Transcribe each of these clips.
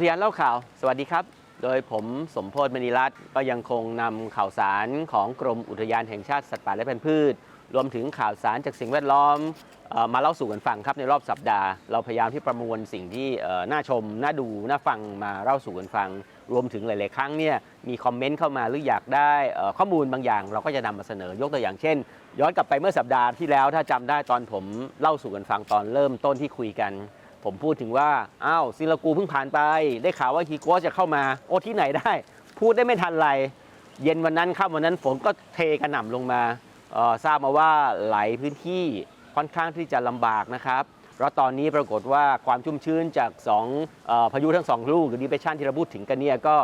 ทยานเล่าข่าว สวัสดีครับ โดยผมสมโพธมณีรัตน์ก็ยังคงนำข่าวสารของกรมอุทยานแห่งชาติสัตว์ป่าและพันธุ์พืช รวมถึงข่าวสารจากสิ่งแวดล้อมมาเล่าสู่กันฟังครับในรอบสัปดาห์ เราพยายามที่ประมวลสิ่งที่น่าชม น่าดู น่าฟังมาเล่าสู่กันฟัง รวมถึงหลาย ๆ ครั้งเนี่ยมีคอมเมนต์เข้ามาหรืออยากได้ข้อมูลบางอย่าง เราก็จะนำมาเสนอยกตัวอย่างเช่น ย้อนกลับไปเมื่อสัปดาห์ที่แล้วถ้าจำได้ตอนผมเล่าสู่กันฟังตอนเริ่มต้นที่คุยกัน ผมพูดถึงว่าอ้าวซิลกูเพิ่งผ่านไป ได้ข่าวว่าฮีโกะจะเข้ามา โอ้ที่ไหนได้ พูดได้ไม่ทันไรเย็นวันนั้นค่ำวันนั้นฝนก็เทกระหน่ำลงมาทราบมาว่าหลายพื้นที่ค่อนข้างที่จะลำบากนะครับเพราะตอนนี้ปรากฏว่าความชุ่มชื้นจากสองพายุทั้งสองลูกหรือดีเ s ชันที่เราพูดถึงกันเนี่ยก็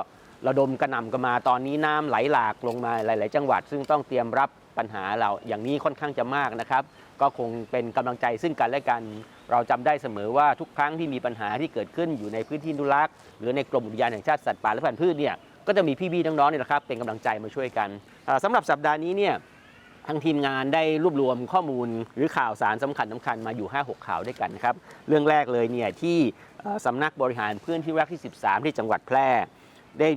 ระดมกระหน่ำกันมาตอนนี้น้ำไหลหลากลงมาหลาย ๆ จังหวัด ซึ่งต้องเตรียมรับปัญหาเราอย่างนี้ค่อนข้างจะมากนะครับ ก็คงเป็นกำลังใจซึ่งกันและกัน เราจำได้เสมอว่าทุกครั้งที่มีปัญหาที่เกิดขึ้นอยู่ในพื้นที่นุรักษ์หรือในกรมอุทยานแห่งชาติสัตว์ป่าและพันธุ์พืชเนี่ยก็จะมีพี่ๆน้องๆเนี่ยนะครับเป็นกำลังใจมาช่วยกันอ่าสำหรับสัปดาห์นี้เนี่ยทางทีมงานได้รวบรวมข้อมูลหรือข่าวสารสำคัญสำคัญมาอยู่ 5-6 ข่าวด้วยกันครับเรื่องแรกเลยเนี่ยที่เอ่อสำนักบริหารพื้นที่รักที่ 13 ที่จังหวัดแพร่ ได้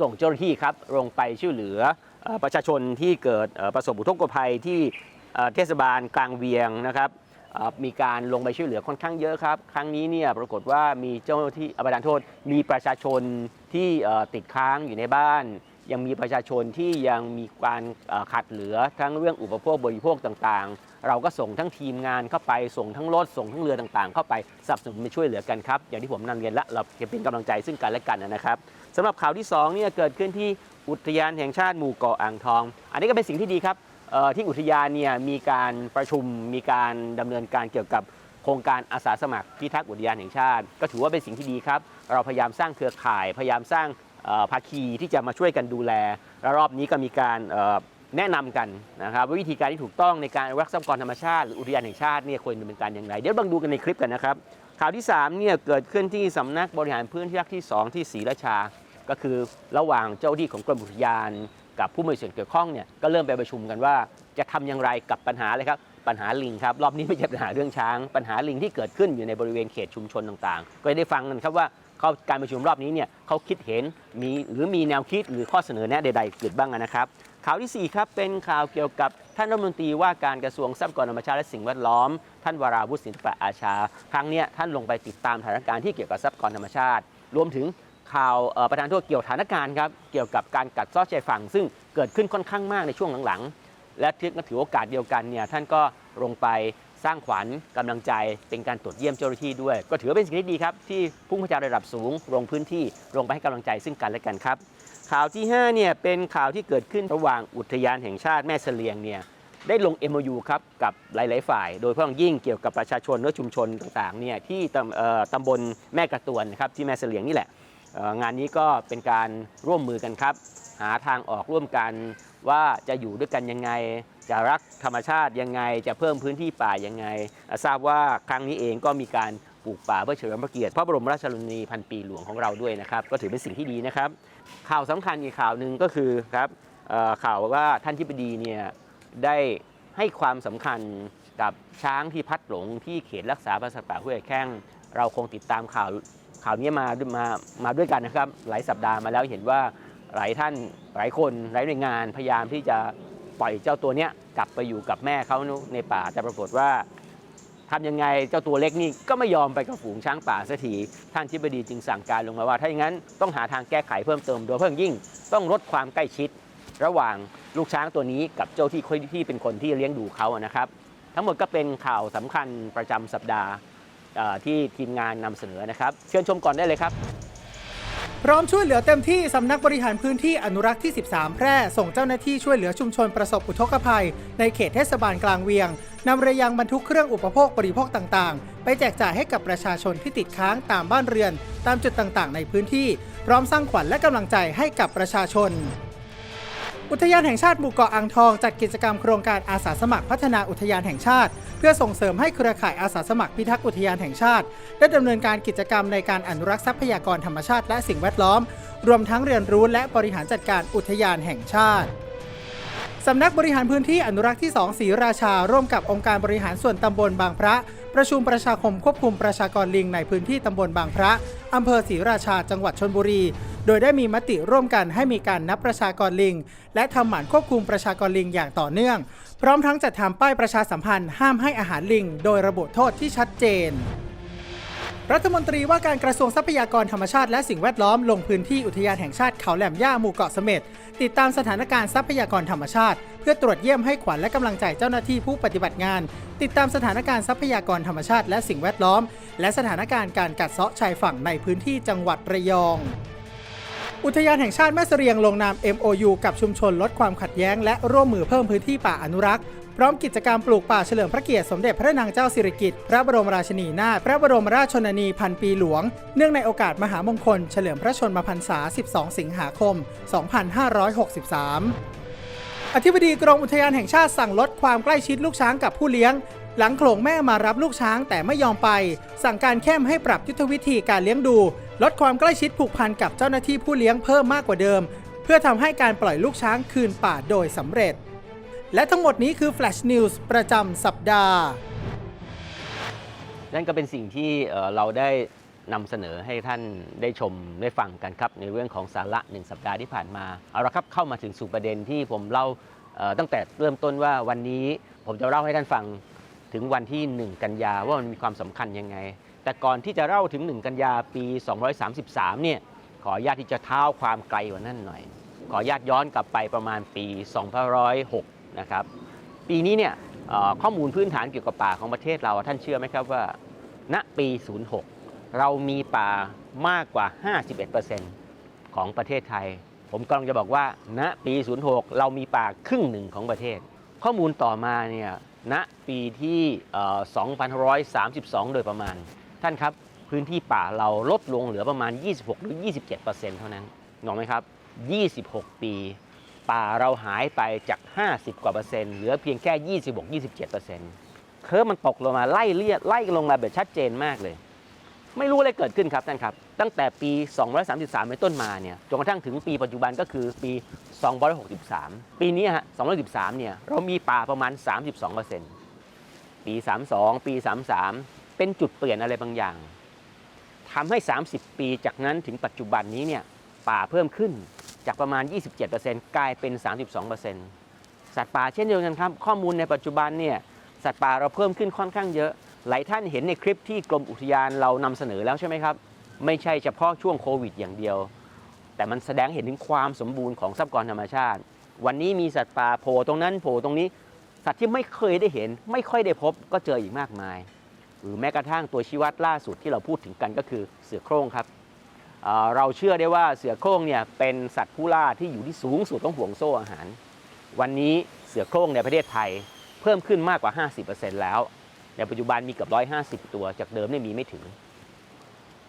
ส่งเจ้าหน้าที่ครับลงไปช่วยเหลือประชาชนที่เกิดประสบอุทกภัยที่เทศบาลกลางเวียงนะครับ มีการลงไปช่วยเหลือค่อนข้างเยอะครับ ครั้งนี้เนี่ยปรากฏว่ามีเจ้าหน้าที่อประทานโทษ มีประชาชนที่ติดค้างอยู่ในบ้าน ยังมีประชาชนที่ยังมีการขาดเหลือทั้งเรื่องอุปโภคบริโภคต่างๆ เราก็ส่งทั้งทีมงานเข้าไปส่งทั้งรถส่งทั้งเรือต่างๆ เข้าไปสนับสนุนมาช่วยเหลือกันครับอย่างที่ผมนำเรียนและเราเป็นกำลังใจซึ่งกันและกันนะครับสำหรับข่าวที่สองเนี่ยเกิดขึ้นที่อุทยานแห่งชาติหมู่เกาะอ่างทอง อันนี้ก็เป็นสิ่งที่ดีครับ ที่อุทยานเนี่ยมีการประชุมมีการดำเนินการเกี่ยวกับโครงการอาสาสมัครพิทักษ์อุทยานแห่งชาติ ก็ถือว่าเป็นสิ่งที่ดีครับ เราพยายามสร้างเครือข่าย พยายามสร้างภาคีที่จะมาช่วยกันดูแลและรอบนี้ก็มีการแนะนำกันนะครับว่าวิธีการที่ถูกต้องในการรักษ์ทรัพยากรธรรมชาติหรืออุทยานแห่งชาติเนี่ยควรดำเนินการอย่างไรเดี๋ยวบังดูกันในคลิปกันนะครับข่าวที่3เนี่ยเกิดขึ้นที่สำนักบริหารพื้นที่รักที่ 2 ที่ศรีราชา ก็คือระหว่างเจ้าหน้าที่ของกรมอุทยาน กับผู้มีส่วนเกี่ยวข้องเนี่ยก็เริ่มไปประชุมกันว่าจะทำอย่างไรกับปัญหาเลยครับปัญหาลิงครับรอบนี้ไม่ใช่ปัญหาเรื่องช้าง ปัญหาลิงที่เกิดขึ้นอยู่ในบริเวณเขตชุมชนต่างๆ ก็ได้ฟังกันครับว่าเขาการประชุมรอบนี้เนี่ยเขาคิดเห็นมีหรือมีแนวคิดหรือข้อเสนอแนะใดๆเกิดบ้างนะครับข่าวทีสี่4 ครับ เป็นข่าวเกี่ยวกับท่านรัฐมนตรีว่าการกระทรวงทรัพยากรธรรมชาติและสิ่งแวดล้อม ท่านวราวุฒิศิลปะอาชา ครั้งนี้ท่านลงไปติดตามสถานการณ์ที่เกี่ยวกับทรัพยากรธรรมชาติ รวมถึง ข่าวประธานโทษเกี่ยวสถานการณ์ครับเกี่ยวกับการกัดซ้อชายฝั่ง ซึ่งเกิดขึ้นค่อนข้างมากในช่วงหลังๆ และก็ถือโอกาสเดียวกันเนี่ยท่านก็ลงไปสร้างขวัญกำลังใจเป็นการตรวจเยี่ยมเจ้าหน้าที่ด้วย ก็ถือว่าเป็นสิ่งที่ดีครับ ที่ผู้บัญชาระดับสูงลงพื้นที่ลงไปให้กำลังใจซึ่งกันและกันครับ ข่าวที่5เนี่ยเป็นข่าวที่เกิดขึ้นระหว่างอุทยานแห่งชาติแม่เสลียงเนี่ยได้ลง MOU ครับกับหลาย ๆ ฝ่าย โดยเฉพาะอย่างยิ่งเกี่ยวกับประชาชนและชุมชนต่างๆเนี่ยที่ตำบลแม่กระตวนนะครับที่แม่เสลียงนี่แหละ งานนี้ก็เป็นการร่วมมือกันครับ หาทางออกร่วมกันว่าจะอยู่ด้วยกันยังไง จะรักธรรมชาติยังไง จะเพิ่มพื้นที่ป่ายังไง ทราบว่าครั้งนี้เองก็มีการปลูกป่าเพื่อเฉลิมพระเกียรติพระบรมราชชนนีพันปีหลวงของเราด้วยนะครับ ก็ถือเป็นสิ่งที่ดีนะครับ ข่าวสำคัญอีกข่าวหนึ่งก็คือครับข่าวว่าท่านทิบดีเนี่ยได้ให้ความสำคัญกับช้างที่พัดหลงที่เขตรักษาพันธุ์สัตว์ป่าห้วยแข้ง เราคงติดตามข่าว ข่าวนี้มามามาด้วยกันนะครับ หลายสัปดาห์มาแล้วเห็นว่าหลายท่านหลายคนหลายหน่วยงานพยายามที่จะปล่อยเจ้าตัวเนี้ยกลับไปอยู่กับแม่เขาในป่าแต่ปรากฏว่าทำยังไงเจ้าตัวเล็กนี่ก็ไม่ยอมไปกับฝูงช้างป่าสักทีท่านทิบดีจึงสั่งการลงมาว่า ถ้าอย่างนั้นต้องหาทางแก้ไขเพิ่มเติมโดยเพิ่มยิ่งต้องลดความใกล้ชิด ระหว่างลูกช้างตัวนี้กับเจ้าที่ที่เป็นคนที่เลี้ยงดูเขาอะนะครับ ทั้งหมดก็เป็นข่าวสำคัญประจำสัปดาห์ ที่ทีมงานนำเสนอนะครับ เชิญชมก่อนได้เลยครับ พร้อมช่วยเหลือเต็มที่สำนักบริหารพื้นที่อนุรักษ์ที่ 13 แพร่ ส่งเจ้าหน้าที่ช่วยเหลือชุมชนประสบอุทกภัย ในเขตเทศบาลกลางเวียงนำเรือยังบรรทุกเครื่องอุปโภคบริโภคต่างๆ ไปแจกจ่ายให้กับประชาชนที่ติดค้างตามบ้านเรือน ตามจุดต่างๆ ในพื้นที่ พร้อมสร้างขวัญและกำลังใจให้กับประชาชน อุทยานแห่งชาติหมู่เกาะอ่างทองจัดกิจกรรมโครงการอาสาสมัครพัฒนาอุทยานแห่งชาติ เพื่อส่งเสริมให้เครือข่ายอาสาสมัครพิทักษ์อุทยานแห่งชาติ ได้ดำเนินการกิจกรรมในการอนุรักษ์ทรัพยากรธรรมชาติและสิ่งแวดล้อม รวมทั้งเรียนรู้และบริหารจัดการอุทยานแห่งชาติสำนักบริหารพื้นที่อนุรักษ์ที่ 2 ศรีราชา ร่วมกับองค์การบริหารส่วนตำบลบางพระ ประชุมประชาคมควบคุมประชากรลิงในพื้นที่ตำบลบางพระอำเภอศรีราชาจังหวัดชนบุรี โดยได้มีมติร่วมกันให้มีการนับประชากรลิง และทำหมันควบคุมประชากรลิงอย่างต่อเนื่อง พร้อมทั้งจัดทำป้ายประชาสัมพันธ์ห้ามให้อาหารลิง โดยระบุโทษที่ชัดเจนรัฐมนตรีว่าการกระทรวงทรัพยากรธรรมชาติและสิ่งแวดล้อมลงพื้นที่อุทยานแห่งชาติเขาแหลมย่าหมู่เกาะเสม็ดติดตามสถานการณ์ทรัพยากรธรรมชาติ เพื่อตรวจเยี่ยมให้ขวัญและกำลังใจเจ้าหน้าที่ผู้ปฏิบัติงาน ติดตามสถานการณ์ทรัพยากรธรรมชาติและสิ่งแวดล้อม และสถานการณ์การกัดเซาะชายฝั่งในพื้นที่จังหวัดระยอง อุทยานแห่งชาติแม่เสรียงลงนาม MOU กับชุมชนลดความขัดแย้ง และร่วมมือเพิ่มพื้นที่ป่าอนุรักษ์พร้อมกิจกรรมปลูกป่าเฉลิมพระเกียรติสมเด็จพระนางเจ้าสิริกิติ์พระบรมราชินีนาถพระบรมราชชนนีพันปีหลวง เนื่องในโอกาสมหามงคล เฉลิมพระชนมพรรษา 12 สิงหาคม 2563 อธิบดีกรมอุทยานแห่งชาติสั่งลดความใกล้ชิดลูกช้างกับผู้เลี้ยง หลังโขลงแม่มารับลูกช้างแต่ไม่ยอมไป สั่งการเข้มให้ปรับยุทธวิธีการเลี้ยงดู ลดความใกล้ชิดผูกพันกับเจ้าหน้าที่ผู้เลี้ยงเพิ่มมากกว่าเดิม เพื่อทำให้การปล่อยลูกช้างคืนป่าโดยสำเร็จ และทั้งหมดนี้คือ Flash News ประจำสัปดาห์ นั่นก็เป็นสิ่งที่เราได้นำเสนอให้ท่านได้ชมได้ฟังกันครับ ในเรื่องของสาระหนึ่งสัปดาห์ที่ผ่านมาเอาละครับเข้ามาถึงสู่ประเด็นที่ผมเล่าตั้งแต่เริ่มต้นว่าวันนี้ผมจะเล่าให้ท่านฟัง ถึงวันที่ 1 กันยาว่ามันมีความสำคัญยังไง แต่ก่อนที่จะเล่าถึง 1 กันยาปี 233 เนี่ยขออนุญาตที่จะเท้าความไกลกว่านั้นหน่อย ขออนุญาตย้อนกลับไปประมาณปี 2506 นะครับ ปีนี้เนี่ยข้อมูลพื้นฐานเกี่ยวกับป่าของประเทศเราท่านเชื่อไหมครับว่า ณปี 06 เรามีป่ามากกว่า 51%ของประเทศไทย ผมกำลังจะบอกว่า ณปี 06 เรามีป่าครึ่งหนึ่งของประเทศ ข้อมูลต่อมาเนี่ย ณปีที่2532 โดยประมาณ ท่านครับพื้นที่ป่าเราลดลงเหลือประมาณ 26 หรือ 27%เท่านั้นงงไหมครับ 26 ปี ป่าเราหายไปจาก 50 กว่าเปอร์เซ็นต์เหลือเพียงแค่ 26 27เปอร์เซ็นต์เคอร์มันตกลงมาไล่เลียดไล่ลงมาแบบชัดเจนมากเลย ไม่รู้อะไรเกิดขึ้นครับท่านครับ ตั้งแต่ปี 233 เป็นต้นมาเนี่ยจนกระทั่งถึงปีปัจจุบันก็คือปี 263 ปีนี้ฮะ 213 เนี่ยเรามีป่าประมาณ 32เปอร์เซ็นต์ปี 32 ปี 33 เป็นจุดเปลี่ยนอะไรบางอย่างทำให้ 30 ปีจากนั้นถึงปัจจุบันนี้เนี่ยป่าเพิ่มขึ้นจากประมาณ 27%กลายเป็น 32%สัตว์ป่าเช่นเดียวกันครับ ข้อมูลในปัจจุบันเนี่ยสัตว์ป่าเราเพิ่มขึ้นค่อนข้างเยอะ หลายท่านเห็นในคลิปที่กรมอุทยานเรานำเสนอแล้วใช่ไหมครับ ไม่ใช่เฉพาะช่วงโควิดอย่างเดียว แต่มันแสดงเห็นถึงความสมบูรณ์ของทรัพยากรธรรมชาติ วันนี้มีสัตว์ป่าโผล่ตรงนั้นโผล่ตรงนี้ สัตว์ที่ไม่เคยได้เห็น ไม่ค่อยได้พบก็เจออีกมากมาย หรือแม้กระทั่งตัวชี้วัดล่าสุดที่เราพูดถึงกันก็คือเสือโคร่งครับเเราเชื่อได้ว่าเสือโคร่งเนี่ยเป็นสัตว์ผู้ล่าที่อยู่ที่สูงสุดของห่วงโซ่อาหาร วันนี้เสือโคร่งในประเทศไทยเพิ่มขึ้นมากกว่า 50%แล้ว ในปัจจุบันมีเกือบ150 ตัวจากเดิมเนี่ยมีไม่ถึง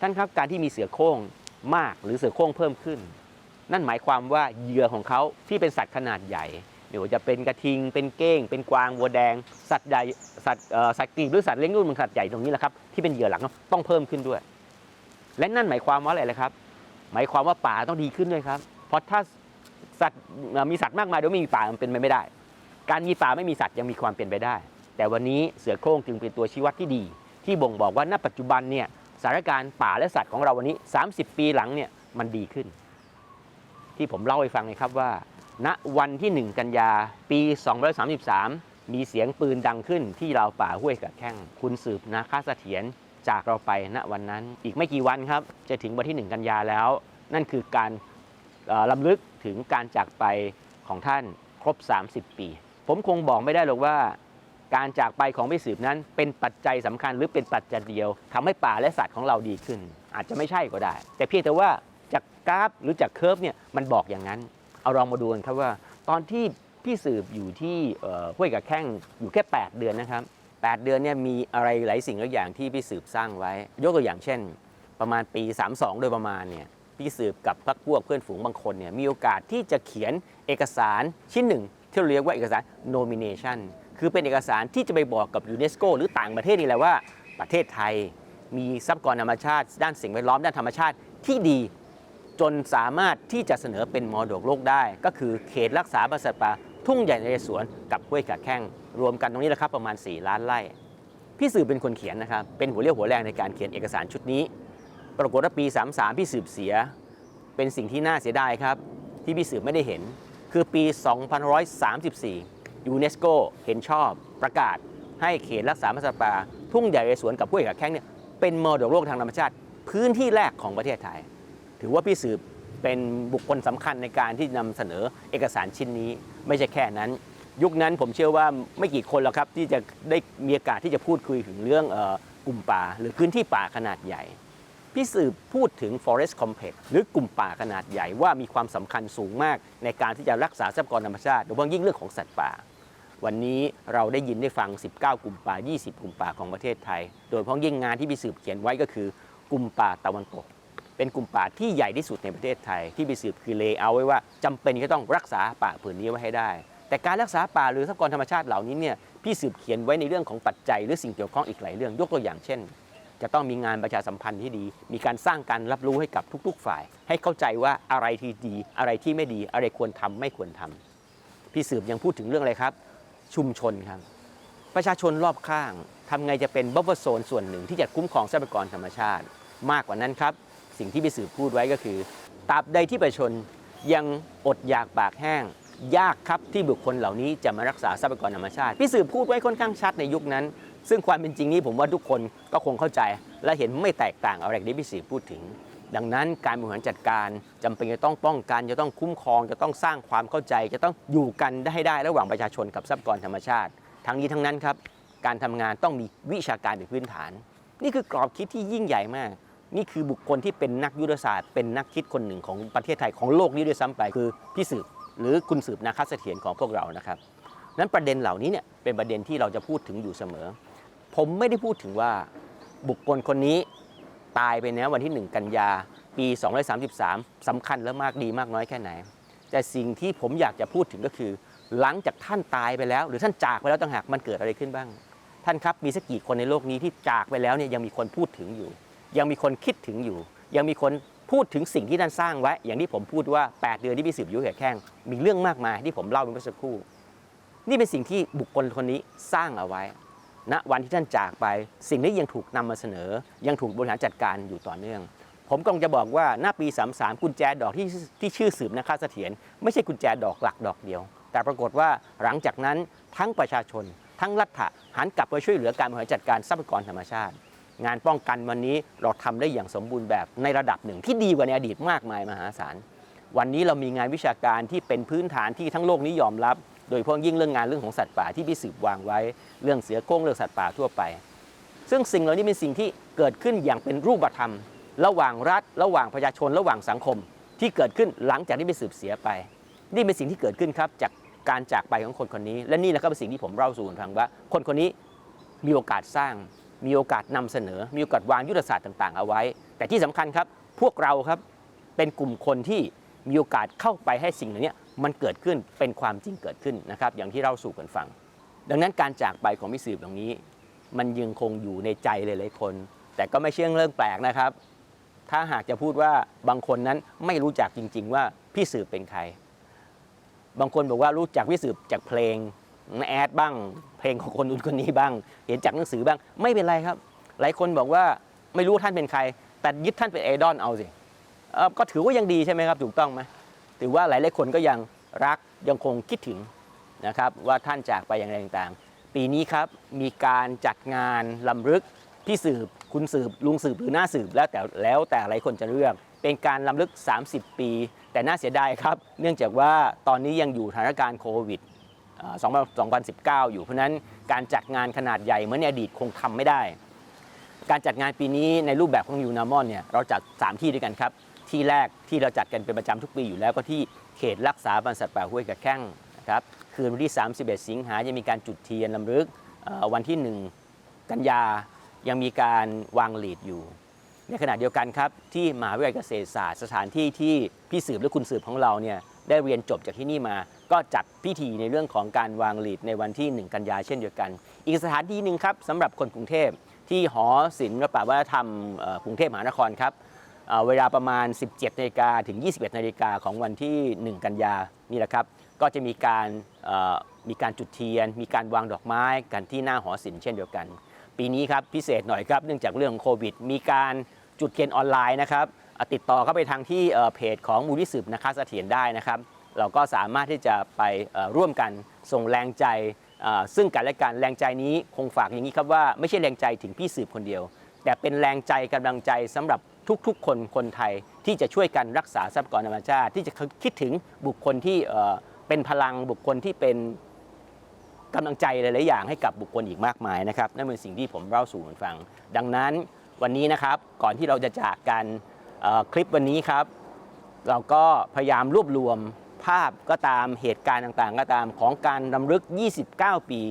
ท่านครับการที่มีเสือโคร่งมากหรือเสือโคร่งเพิ่มขึ้น นั่นหมายความว่าเหยื่อของเขาที่เป็นสัตว์ขนาดใหญ่ไม่ว่าจะเป็นกระทิง เป็นเก้ง เป็นกวางวัวแดง สัตว์ใหญ่สัตว์สัตว์กรีบหรือสัตว์เลี้ยงลูกมันสัตว์ใหญ่ตรงนี้แหละครับที่เป็นเหยื่อหลักต้องเพิ่มขึ้นด้วย และนั่นหมายความว่าอะไรเลยครับ หมายความว่าป่าต้องดีขึ้นด้วยครับ เพราะถ้าสัตว์มีสัตว์มากมายโดยไม่มีป่ามันเป็นไปไม่ได้ การมีป่าไม่มีสัตว์ยังมีความเป็นไปได้ แต่วันนี้เสือโคร่งจึงเป็นตัวชี้วัดที่ดี ที่บ่งบอกว่าณปัจจุบันเนี่ย สถานการณ์ป่าและสัตว์ของเราวันนี้ 30 ปีหลังเนี่ยมันดีขึ้น ที่ผมเล่าให้ฟังนะครับว่า ณวันที่ 1 กันยาปี 233 มีเสียงปืนดังขึ้นที่ราวป่าห้วยกระแข้ง คุณสืบนาคาเสถียรจากเราไปณวันนั้นอีกไม่กี่วันครับ จะถึงวันที่ 1 กันยาแล้ว นั่นคือการเอ่อลำลึกถึงการจากไปของท่านครบ 30 ปี ผมคงบอกไม่ได้หรอกว่า การจากไปของพี่สืบนั้นเป็นปัจจัยสำคัญหรือเป็นปัจจัยเดียวทำให้ป่าและสัตว์ของเราดีขึ้น อาจจะไม่ใช่ก็ได้ แต่เพียงแต่ว่าจากกราฟหรือจากเคอร์ฟเนี่ยมันบอกอย่างนั้น เอาลองมาดูกันครับว่า ตอนที่พี่สืบอยู่ที่ห้วยกับแข้งอยู่แค่ 8 เดือนนะครับ 8 เดือนเนี่ยมีอะไรหลายสิ่งหลายอย่างที่พี่สืบสร้างไว้ ยกตัวอย่างเช่น ประมาณปี 32 โดยประมาณเนี่ยพี่สืบกับพักพวกเพื่อนฝูงบางคนเนี่ยมีโอกาสที่จะเขียนเอกสารชิ้นหนึ่งที่เราเรียกว่าเอกสาร nomination คือเป็นเอกสารที่จะไปบอกกับยูเนสโกหรือต่างประเทศนี่แหละว่า ประเทศไทยมีทรัพยากรธรรมชาติ ด้านสิ่งแวดล้อมด้านธรรมชาติที่ดี จนสามารถที่จะเสนอเป็นมรดกโลกได้ ก็คือเขตรักษาพันธุ์สัตว์ป่าทุ่งใหญ่ในเรศวรกับห้วยกะแข้งรวมกันตรงนี้แหละครับประมาณ 4 ล้านไร่พี่สืบเป็นคนเขียนนะครับ เป็นหัวเรี่ยวหัวแรงในการเขียนเอกสารชุดนี้ ปรากฏว่าปี 33 พี่สืบเสีย เป็นสิ่งที่น่าเสียดายครับ ที่พี่สืบไม่ได้เห็น คือปี2534 ยูเนสโกเห็นชอบประกาศให้เขตรักษาพันธุ์สัตว์ป่า ทุ่งใหญ่เรศวรกับห้วยกะแข้งเนี่ยเป็นมรดกโลกทางธรรมชาติ พื้นที่แรกของประเทศไทย ถือว่าพี่สืบเป็นบุคคลสำคัญในการที่นำเสนอเอกสารชิ้นนี้ ไม่ใช่แค่นั้น ยุคนั้นผมเชื่อว่าไม่กี่คนหรอกครับที่จะได้มีโอกาสที่จะพูดคุยถึงเรื่องออกลุ่มป่า หรือพื้นที่ป่าขนาดใหญ่พี่สืบพูดถึง forest complex หรือกลุ่มป่าขนาดใหญ่ว่ามีความสำคัญสูงมากในการที่จะรักษาทรัพยากรธรรมชาติโดยเฉพาะยิ่งเรื่องของสัตว์ป่า วันนี้เราได้ยินได้ฟัง 19 กลุ่มป่า 20 กลุ่มป่าของประเทศไทย โดยเฉพาะยิ่งงานที่พี่สืบเขียนไว้ก็คือกลุ่มป่าตะวันตก เป็นกลุ่มป่าที่ใหญ่ที่สุดในประเทศไทย ที่พี่สืบคือเลเอร์ไว้ว่าจำเป็นจะต้องรักษาป่าผืนนี้ไว้ให้ได้ แต่การรักษาป่าหรือทรัพยากรธรรมชาติเหล่านี้เนี่ยพี่สืบเขียนไว้ในเรื่องของปัจจัยหรือสิ่งเกี่ยวข้องอีกหลายเรื่องยกตัวอย่างเช่น จะต้องมีงานประชาสัมพันธ์ที่ดี มีการสร้างการรับรู้ให้กับทุก ๆ ฝ่าย ให้เข้าใจว่าอะไรที่ดี อะไรที่ไม่ดีอะไรควรทำไม่ควรทำพี่สืบยังพูดถึงเรื่องอะไรครับ ชุมชนครับ ประชาชนรอบข้างทำไงจะเป็นบัฟเฟอร์โซนส่วนหนึ่งที่จะคุ้มครองทรัพยากรธรรมชาติ มากกว่านั้นครับ สิ่งที่พี่สืบพูดไว้ก็คือตราบใดที่ประชาชนยังอดอยากปากแห้ง ยากครับที่บุคคลเหล่านี้จะมารักษาทรัพยากรธรรมชาติ พี่สืบพูดไว้ค่อนข้างชัดในยุคนั้น ซึ่งความเป็นจริงนี้ผมว่าทุกคนก็คงเข้าใจ และเห็นไม่แตกต่างอะไรที่พี่สืบพูดถึง ดังนั้นการบริหารจัดการจำเป็นจะต้องป้องกันจะต้องคุ้มครอง จะต้องสร้างความเข้าใจ จะต้องอยู่กันได้ให้ได้ระหว่างประชาชนกับทรัพยากรธรรมชาติ ทั้งนี้ทั้งนั้นครับการทำงานต้องมีวิชาการเป็นพื้นฐาน นี่คือกรอบคิดที่ยิ่งใหญ่มาก นี่คือบุคคลที่เป็นนักยุทธศาสตร์ เป็นนักคิดคนหนึ่งของประเทศไทยของโลกนี้ด้วยซ้ำไปคือพี่สืบหรือคุณสืบนาคเสถียรของพวกเรานะครับนั้นประเด็นเหล่านี้เนี่ยเป็นประเด็นที่เราจะพูดถึงอยู่เสมอ ผมไม่ได้พูดถึงว่าบุคคลคนนี้ ตายไปแล้ววันที่ 1 กันยา ปี 233สำคัญและมากดีมากน้อยแค่ไหน แต่สิ่งที่ผมอยากจะพูดถึงก็คือ หลังจากท่านตายไปแล้ว หรือท่านจากไปแล้วต่างหากมันเกิดอะไรขึ้นบ้าง ท่านครับมีสักกี่คนในโลกนี้ที่จากไปแล้วเนี่ยยังมีคนพูดถึงอยู่ ยังมีคนคิดถึงอยู่ ยังมีคนพูดถึงสิ่งที่ท่านสร้างไว้ อย่างที่ผมพูดว่า 8 เดือนที่พี่สืบยุ้แข่แข้งมีเรื่องมากมายที่ผมเล่าไปเมื่อสักครู่ นี่เป็นสิ่งที่บุคคลคนนี้สร้างเอาไว้ ณวันที่ท่านจากไป สิ่งนี้ยังถูกนำมาเสนอ ยังถูกบริหารจัดการอยู่ต่อเนื่อง ผมกำลังจะบอกว่าหน้าปี 33 กุญแจดอกที่ที่ชื่อสืบนะคะเสถียรไม่ใช่กุญแจดอกหลักดอกเดียว แต่ปรากฏว่าหลังจากนั้นทั้งประชาชน ทั้งรัฐหันกลับไปช่วยเหลือการบริหารจัดการทรัพยากรธรรมชาติ งานป้องกันวันนี้เราทำได้อย่างสมบูรณ์แบบในระดับหนึ่งที่ดีกว่าในอดีตมากมายมหาศาลวันนี้เรามีงานวิชาการที่เป็นพื้นฐานที่ทั้งโลกนี้ยอมรับ โดยเฉพาะยิ่งเรื่องงานเรื่องของสัตว์ป่าที่พี่สืบวางไว้ เรื่องเสือโคร่งเรื่องสัตว์ป่าทั่วไป ซึ่งสิ่งเหล่านี้เป็นสิ่งที่เกิดขึ้นอย่างเป็นรูปธรรม ระหว่างรัฐ ระหว่างประชาชน ระหว่างสังคม ที่เกิดขึ้นหลังจากที่พี่สืบเสียไป นี่เป็นสิ่งที่เกิดขึ้นครับจากการจากไปของคนคนนี้ และนี่แหละก็เป็นสิ่งที่ผมเล่าสู่กันฟังว่า คนคนนี้มีโอกาสสร้าง มีโอกาสนำเสนอ มีโอกาสวางยุทธศาสตร์ต่าง ๆ เอาไว้ แต่ที่สำคัญครับพวกเราครับเป็นกลุ่มคนที่มีโอกาสเข้าไปให้สิ่งเหล่านี้ มันเกิดขึ้นเป็นความจริงเกิดขึ้นนะครับอย่างที่เราสู่กันฟัง ดังนั้นการจากไปของพี่สืบตรงนี้ มันยังคงอยู่ในใจหลายๆคน แต่ก็ไม่เชื่อเรื่องแปลกนะครับ ถ้าหากจะพูดว่าบางคนนั้นไม่รู้จักจริง ๆ ว่าพี่สืบเป็นใคร บางคนบอกว่ารู้จักพี่สืบจากเพลงแอดบ้าง เพลงของคนนู้นคนนี้บ้าง เห็นจากหนังสือบ้างไม่เป็นไรครับ หลายคนบอกว่าไม่รู้ท่านเป็นใคร แต่ยึดท่านเป็นไอดอลเอาสิก็ถือว่ายังดีใช่ไหมครับถูกต้องไหม ถือว่าหลายๆคนก็ยังรักยังคงคิดถึงนะครับว่าท่านจากไปอย่างไรต่างๆ ปีนี้ครับมีการจัดงานลำลึกพี่สืบคุณสืบลุงสืบหรือหน้าสืบแล้วแต่แล้วแต่หลายคนจะเลือก เป็นการลำลึก 30 ปี แต่น่าเสียดายครับ เนื่องจากว่าตอนนี้ยังอยู่สถานการณ์โควิด2019 อยู่เพราะฉะนั้นการจัดงานขนาดใหญ่เหมือนในอดีตคงทำไม่ได้ การจัดงานปีนี้ในรูปแบบของยูนามอนเนี่ยเราจัด 3 ที่ด้วยกันครับ ที่แรกที่เราจัดกันเป็นประจำทุกปีอยู่แล้วก็ที่เขตรักษาพันธุ์สัตว์ป่าห้วยกระแข้งนะครับคืนวันที่ 31 สิงหาจะมีการจุดเทียนลำลึกวันที่ 1 กันยายังมีการวางหลีดอยู่ ในขณะเดียวกันครับ ที่มหาวิทยาลัยเกษตรศาสตร์สถานที่ที่พี่สืบและคุณสืบของเราเนี่ยได้เรียนจบจากที่นี่มา ก็จัดพิธีในเรื่องของการวางหลีดในวันที่ 1 กันยาเช่นเดียวกัน อีกสถานที่หนึ่งครับสำหรับคนกรุงเทพที่หอศิลปะวัฒนธรรมกรุงเทพมหานครครับ เวลาประมาณ 17นาฬิกาถึง 21นาฬิกาของวันที่ 1 กันยานี่แหละครับก็จะมีการมีการจุดเทียน มีการวางดอกไม้กันที่หน้าหอศิลป์เช่นเดียวกัน ปีนี้ครับพิเศษหน่อยครับเนื่องจากเรื่องของโควิด มีการจุดเทียนออนไลน์นะครับติดต่อเข้าไปทางที่เพจของมูลนิธิสืบนะคะเสถียรได้นะครับ เราก็สามารถที่จะไปร่วมกันส่งแรงใจซึ่งกันและกันแรงใจนี้คงฝากอย่างนี้ครับว่าไม่ใช่แรงใจถึงพี่สืบคนเดียว แต่เป็นแรงใจกำลังใจสำหรับ ทุกๆ คนคนไทยที่จะช่วยกันรักษาทรัพยากรธรรมชาติ ที่จะคิดถึงบุคคลที่เป็นพลังบุคคลที่เป็นกำลังใจหลายๆอย่างให้กับบุคคลอีกมากมายนะครับนั่นเป็นสิ่งที่ผมเล่าสู่กันฟัง ดังนั้นวันนี้นะครับก่อนที่เราจะจากกันคลิปวันนี้ครับ เราก็พยายามรวบรวมภาพก็ตามเหตุการณ์ต่างๆ ก็ตามของการรำลึก 29 ปี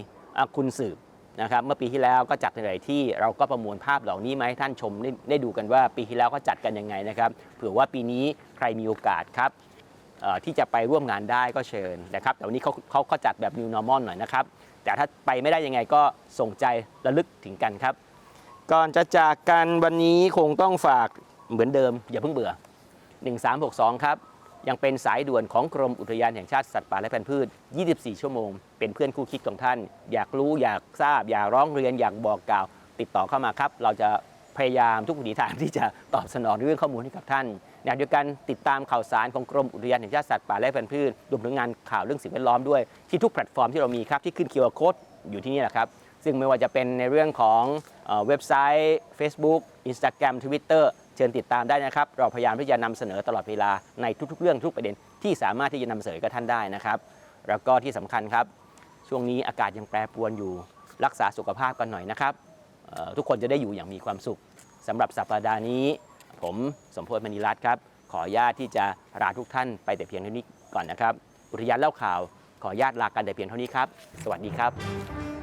คุณสืบ นะครับเมื่อปีที่แล้วก็จัดในหลายที่เราก็ประมวลภาพเหล่านี้มาให้ท่านชมได้ได้ดูกันว่าปีที่แล้วก็จัดกันยังไงนะครับเผื่อว่าปีนี้ใครมีโอกาสครับที่จะไปร่วมงานได้ก็เชิญนะครับแต่วันนี้เขาเขาเขาจัดแบบ New Normal หน่อยนะครับ แต่ถ้าไปไม่ได้ยังไงก็ส่งใจระลึกถึงกันครับ ก่อนจะจากกันวันนี้คงต้องฝากเหมือนเดิม อย่าเพิ่งเบื่อ 1362 ครับ ยังเป็นสายด่วนของกรมอุทยานแห่งชาติสัตว์ป่าและพันธุ์พืช 24 ชั่วโมง เป็นเพื่อนคู่คิดของท่าน อยากรู้อยากทราบ อยากร้องเรียนอยากบอกกล่าว ติดต่อเข้ามาครับ เราจะพยายามทุกวิถีทางที่จะตอบสนองเรื่องข้อมูลให้กับท่านในขณะเดียวกันติดตามข่าวสารของกรมอุทยานแห่งชาติสัตว์ป่าและพันธุ์พืชรวมถึงงานข่าวเรื่องสิ่งแวดล้อมด้วยที่ทุกแพลตฟอร์มที่เรามีครับที่ขึ้น QR Code อยู่ที่นี่แหละครับซึ่งไม่ว่าจะเป็นในเรื่องของเอ่อเว็บไซต์ Facebook Instagram Twitter เชิญติดตามได้นะครับ เราพยายามที่จะนำเสนอตลอดเวลาในทุกๆ เรื่องทุกประเด็นที่สามารถที่จะนำเสนอกับท่านได้นะครับ แล้วก็ที่สำคัญครับ ช่วงนี้อากาศยังแปรปรวนอยู่ รักษาสุขภาพกันหน่อยนะครับทุกคนจะได้อยู่อย่างมีความสุขสำหรับสัปดาห์นี้ ผมสมพลมณีรัตน์ครับ ขออนุญาตที่จะลาทุกท่านไปแต่เพียงเท่านี้ก่อนนะครับ อุทยานเล่าข่าว ขออนุญาตลากันแต่เพียงเท่านี้ครับ สวัสดีครับ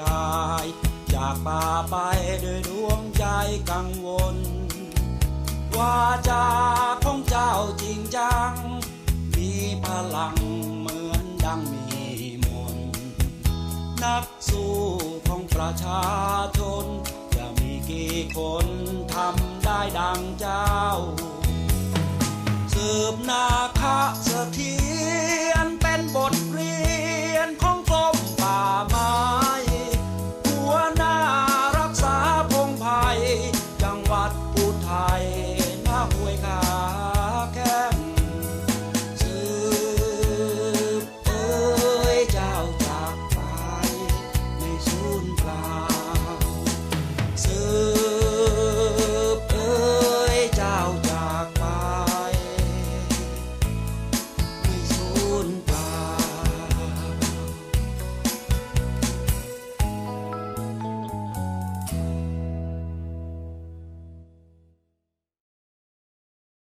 กาย จากป่าไปด้วยดวงใจกังวลว่าจาของเจ้าจริงจัง มีพลังเหมือนดังมีมน นักสู้ของประชาชน จะมีกี่คนทำได้ดังเจ้า สืบนาคะเสถียรเป็นบท